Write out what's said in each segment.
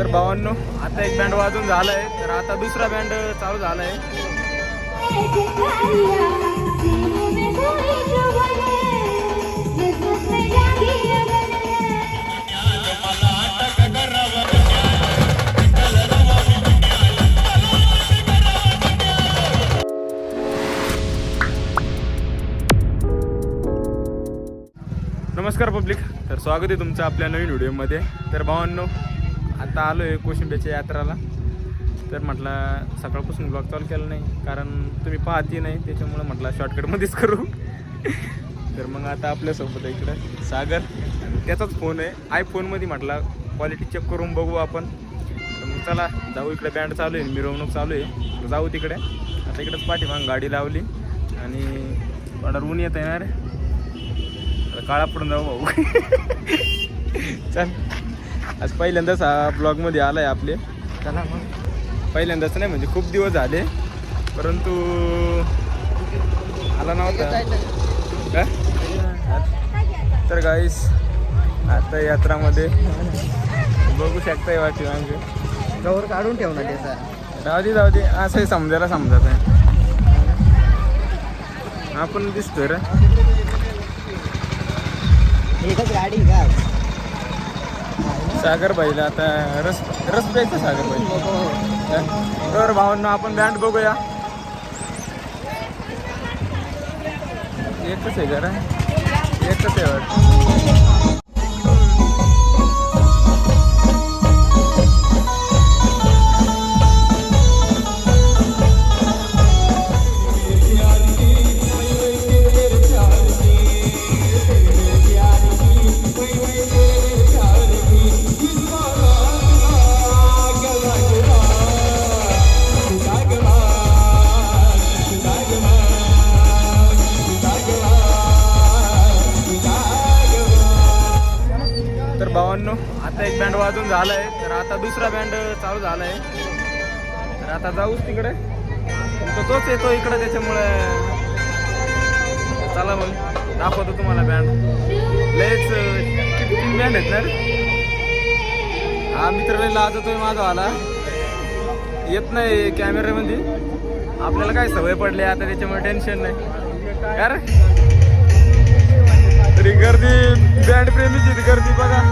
तर बावन्न आता एक बँड वाजून झालाय. तर आता दुसरा बँड चालू झालाय. नमस्कार पब्लिक. तर स्वागत आहे तुमचं आपल्या नवीन व्हिडिओमध्ये. तर भावांनो आता आलो आहे कोशिंब्याच्या यात्राला. तर म्हटलं सकाळपासून ब्लॉग चालू केला नाही कारण तुम्ही पाहती नाही त्याच्यामुळं म्हटलं शॉर्टकटमध्येच करू. तर मग आता आपल्यासोबत आहे इकडं सागर. त्याचाच फोन आहे. आयफोनमध्ये म्हटलं क्वालिटी चेक करून बघू आपण. तर मग चला जाऊ इकडे बँड चालू आहे मिरवणूक चालू आहे. तर जाऊ तिकडे. आता इकडेच पाठीमाग गाडी लावली आणि ऑर्डर ऊन येत येणार आता काळा पडून जाऊ भाऊ. चल. आज पहिल्यांदाच हा ब्लॉगमध्ये आलाय आपले. चला मग. पहिल्यांदाच नाही म्हणजे खूप दिवस झाले. परंतु आला नव्हता. का तर गाईस आता यात्रामध्ये बघू शकताय वाटी मागे गौर काढून ठेव ना त्याचा. जाऊ दे जाऊ दे. असंही समजायला समजत आहे. आपण दिसतोय रे. एकच गाडी का सागर भाईला आता रस रस प्यायचं सागर भाई बरोबर भावांना आपण बँड बघूया. एकच आहे जरा. एकच आहे वाटतं. एक आहे तर आता दुसरा बँड चालू झालाय. तर आता जाऊच तिकडे. तो तोच येतो इकडे त्याच्यामुळे चला मग. दाखवतो तुम्हाला बँड लयच तीन बँड आहेत ना हा मित्र लय लाजतोय माझा आला येत नाही कॅमेऱ्यामध्ये आपल्याला काय सवय पडली आता त्याच्यामुळे टेन्शन नाही. काय रे? तरी गर्दी बँड प्रेमीची गर्दी बघा.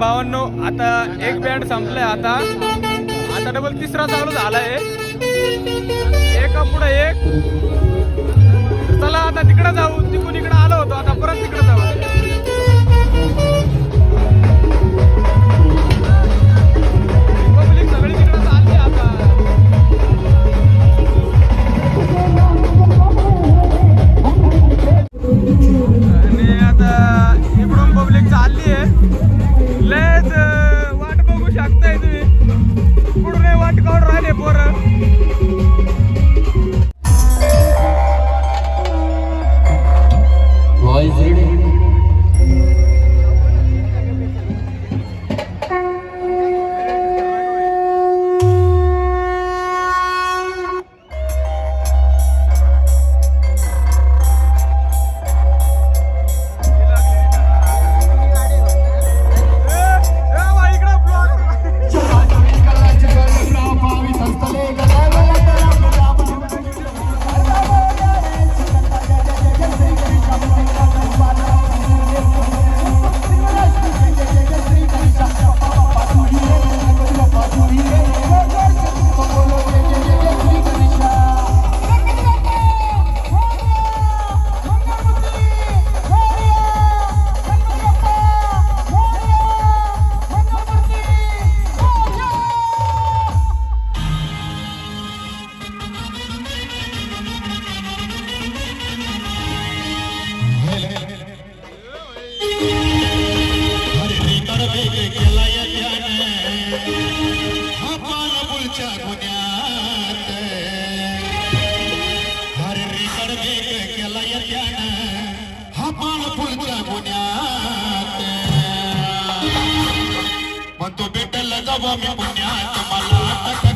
बावन्न आता एक बँड संपलाय आता. आता डबल तिसरा चालू झालाय. एका पुढे एक. चला आता तिकडे जाऊ. तिकून इकडे आलो होतो. आता परत तिकडे जाऊ. मग तो भेटल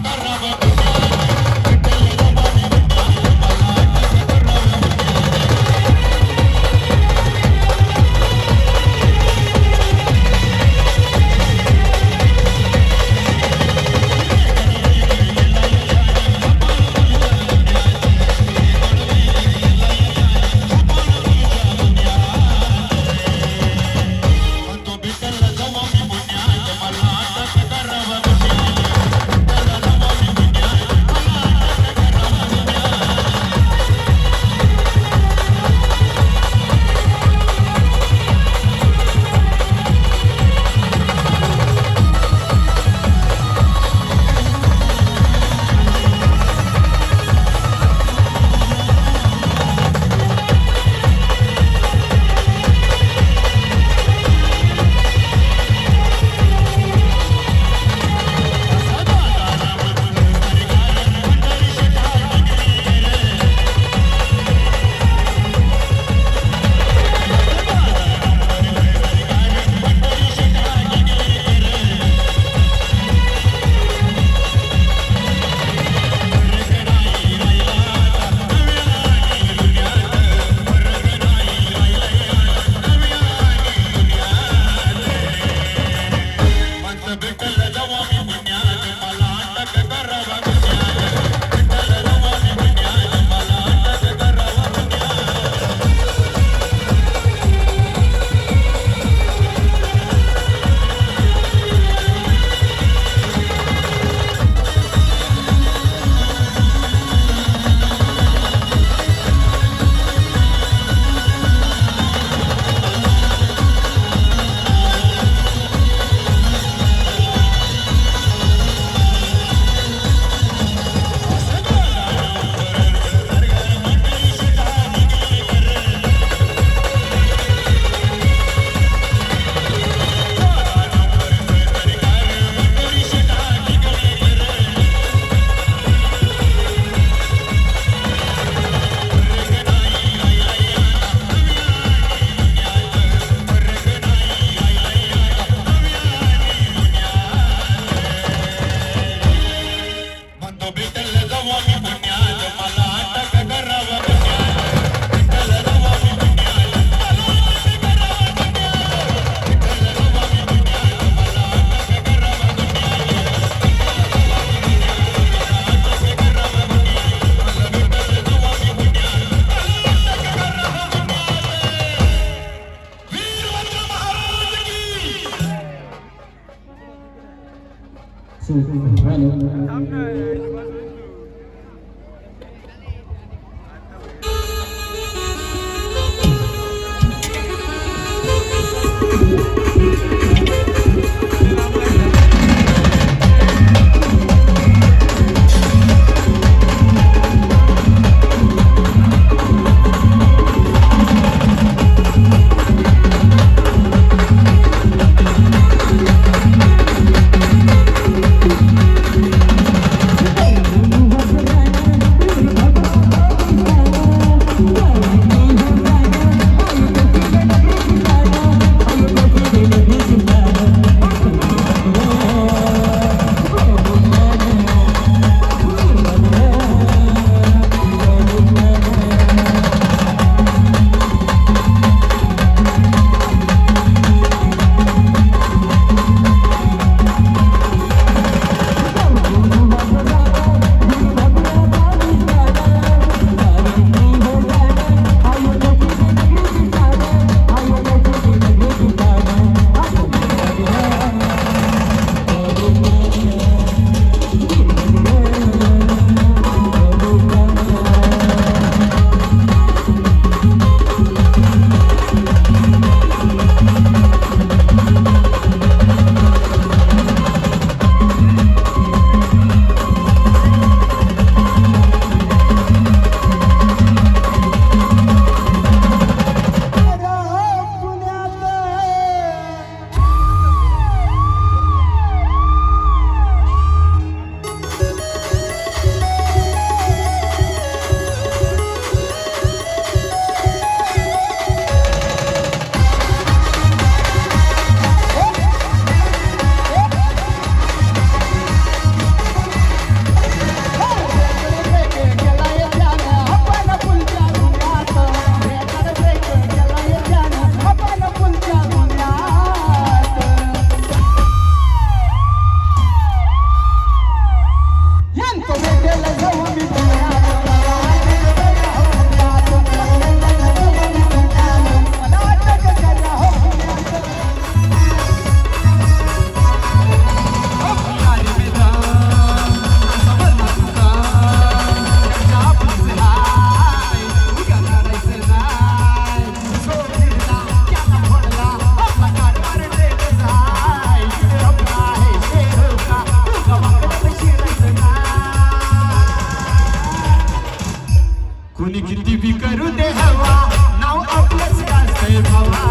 दिवी करू दे हवा. नाव आपलंच गाजतंय भावा